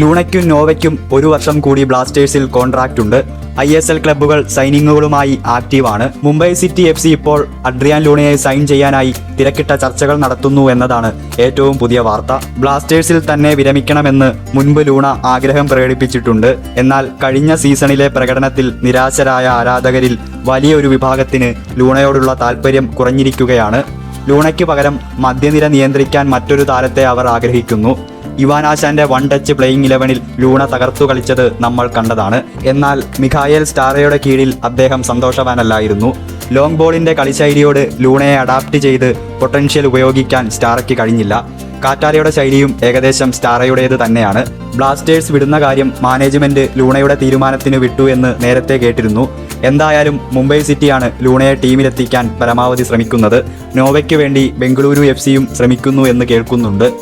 ലൂണയ്ക്കും നോവയ്ക്കും ഒരു വർഷം കൂടി ബ്ലാസ്റ്റേഴ്സിൽ കോൺട്രാക്റ്റ് ഉണ്ട്. ഐ എസ് എൽ ക്ലബ്ബുകൾ സൈനിങ്ങുകളുമായി ആക്റ്റീവാണ് മുംബൈ സിറ്റി എഫ് സി ഇപ്പോൾ അഡ്രിയാൻ ലൂണയെ സൈൻ ചെയ്യാനായി തിരക്കിട്ട ചർച്ചകൾ നടത്തുന്നു എന്നതാണ് ഏറ്റവും പുതിയ വാർത്ത. ബ്ലാസ്റ്റേഴ്സിൽ തന്നെ വിരമിക്കണമെന്ന് മുൻപ് ലൂണ ആഗ്രഹം പ്രകടിപ്പിച്ചിട്ടുണ്ട്. എന്നാൽ കഴിഞ്ഞ സീസണിലെ പ്രകടനത്തിൽ നിരാശരായ ആരാധകരിൽ വലിയൊരു വിഭാഗത്തിന് ലൂണയോടുള്ള താല്പര്യം കുറഞ്ഞിരിക്കുകയാണ്. ലൂണയ്ക്ക് പകരം മദ്യനിര നിയന്ത്രിക്കാൻ മറ്റൊരു താരത്തെ അവർ ആഗ്രഹിക്കുന്നു. ഇവാനാശാന്റെ വൺ ടച്ച് പ്ലേയിങ് ഇലവനിൽ ലൂണ തകർത്തു കളിച്ചത് നമ്മൾ കണ്ടതാണ്. എന്നാൽ മിഖായേൽ സ്റ്റാറയുടെ കീഴിൽ അദ്ദേഹം സന്തോഷവാനല്ലായിരുന്നു. ലോങ് ബോളിന്റെ കളിശൈലിയോട് ലൂണയെ അഡാപ്റ്റ് ചെയ്ത് പൊട്ടൻഷ്യൽ ഉപയോഗിക്കാൻ സ്റ്റാറയ്ക്ക് കഴിഞ്ഞില്ല. കാറ്റാലയുടെ ശൈലിയും ഏകദേശം സ്റ്റാറയുടേത് തന്നെയാണ്. ബ്ലാസ്റ്റേഴ്സ് വിടുന്ന കാര്യം മാനേജ്മെന്റ് ലൂണയുടെ തീരുമാനത്തിന് വിട്ടു എന്ന് നേരത്തെ കേട്ടിരുന്നു. എന്തായാലും മുംബൈ സിറ്റിയാണ് ലൂണയെ ടീമിലെത്തിക്കാൻ പരമാവധി ശ്രമിക്കുന്നത്. നോവയ്ക്ക് വേണ്ടി ബംഗളൂരു എഫ് സിയും ശ്രമിക്കുന്നു എന്ന് കേൾക്കുന്നുണ്ട്.